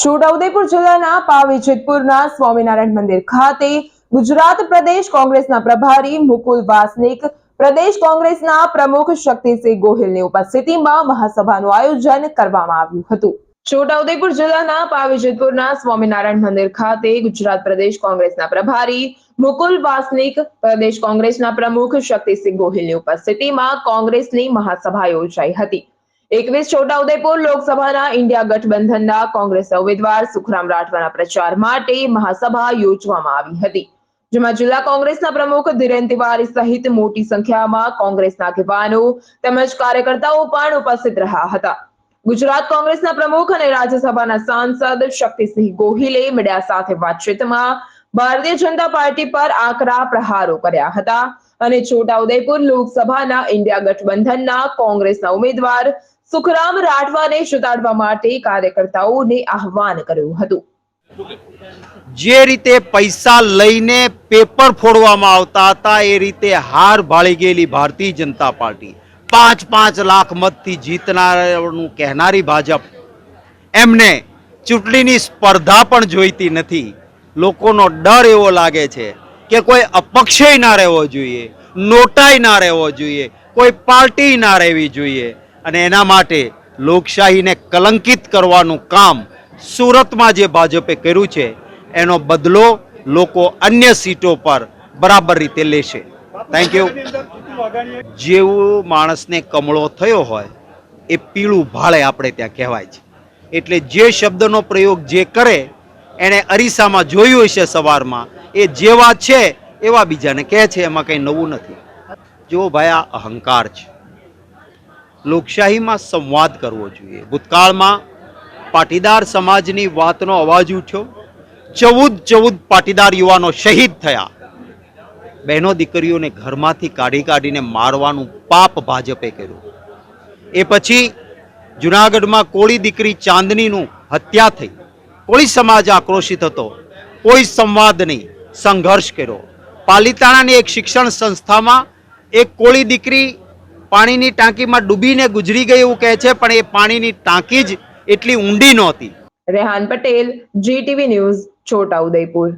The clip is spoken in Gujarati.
છોટાઉદેપુર જિલ્લાના પાવીજેતપુરના સ્વામિનારાયણ મંદિર ખાતે ગુજરાત પ્રદેશ કોંગ્રેસના પ્રભારી મુકુલ વાસનિક, પ્રદેશ કોંગ્રેસના પ્રમુખ શક્તિસિંહ ગોહિલની ઉપસ્થિતિમાં મહાસભાનું આયોજન કરવામાં આવ્યું હતું. છોટાઉદેપુર જિલ્લાના પાવીજેતપુરના સ્વામિનારાયણ મંદિર ખાતે ગુજરાત પ્રદેશ કોંગ્રેસના પ્રભારી મુકુલ વાસનિક, પ્રદેશ કોંગ્રેસના પ્રમુખ શક્તિસિંહ ગોહિલની ઉપસ્થિતિમાં કોંગ્રેસની મહાસભા યોજાઈ હતી. એકવીસ છોટાઉદેપુર લોકસભાના ઇન્ડિયા ગઠબંધનના કોંગ્રેસ ઉમેદવાર સુખરામ રાઠવાના પ્રચાર માટે મહાસભા યોજવામાં આવી હતી, જેમાં જિલ્લા કોંગ્રેસના પ્રમુખ ધીરેન તિવારી સહિત મોટી સંખ્યામાં કોંગ્રેસના આગેવાનો તેમજ કાર્યકર્તાઓ પણ ઉપસ્થિત રહ્યા હતા. ગુજરાત કોંગ્રેસના પ્રમુખ અને રાજ્યસભાના સાંસદ શક્તિસિંહ ગોહિલે મીડિયા સાથે વાતચીતમાં ભારતીય જનતા પાર્ટી પર આકરા પ્રહારો કર્યા હતા અને છોટાઉદેપુર લોકસભાના ઇન્ડિયા ગઠબંધનના કોંગ્રેસના ઉમેદવાર સુખરામ રાઠવાને સુધારવા માટે કાર્યકર્તાઓને આહવાન કર્યું હતું. જે રીતે પૈસા લઈને પેપર ફોડવામાં આવતા હતા, એ રીતે હાર ભાળી ગયેલી ભારતીય જનતા પાર્ટી. પાંચ પાંચ લાખ મતથી જીતનારનું કહેનારી ભાજપ. એમને ચૂંટણીની સ્પર્ધા પણ જોઈતી નથી. લોકોનો ડર એવો લાગે છે કે કોઈ અપક્ષય ના રહેવો જોઈએ, નોટાઈ ના રહેવો જોઈએ, કોઈ પાર્ટી ના રહેવી જોઈએ. અને એના માટે લોકશાહીને કલંકિત કરવાનું કામ સુરતમાં જે ભાજપે કર્યું છે, એનો બદલો લોકો અન્ય સીટો પર બરાબર રીતે લેશે. થેન્ક યુ જેવું માણસને કમળો થયો હોય, એ પીળું ભાળે આપણે ત્યાં કહેવાય છે. એટલે જે શબ્દનો પ્રયોગ જે કરે, એણે અરીસામાં જોયું હશે સવારમાં, એ જેવા છે એવા બીજાને કહે છે, એમાં કંઈ નવું નથી. જો ભાઈ અહંકાર છે. લોકશાહીમાં સંવાદ કરવો જોઈએ. ભૂતકાળમાં પાટીદાર સમાજની વાતનો અવાજ ઉઠ્યો. ચૌદ ચૌદ પાટીદાર યુવાનો શહીદ થયા. બહેનો દીકરીઓને ઘરમાંથી કાઢી કાઢીને મારવાનું પાપ ભાજપે કર્યું. એ પછી જુનાગઢમાં કોળી દીકરી ચાંદનીનું હત્યા થઈ. કોળી સમાજ આક્રોશિત હતો. કોઈ સંવાદ નહીં. સંઘર્ષ કર્યો. પાલિતાણાની એક શિક્ષણ સંસ્થામાં એક કોળી દીકરી પાણીની ટાંકીમાં ડૂબીને ગુજરી ગઈ એવું કહે છે, પણ એ પાણીની ટાંકી જ એટલી ઊંડી નહોતી. Rehan Patel GTV news Chhota Udepur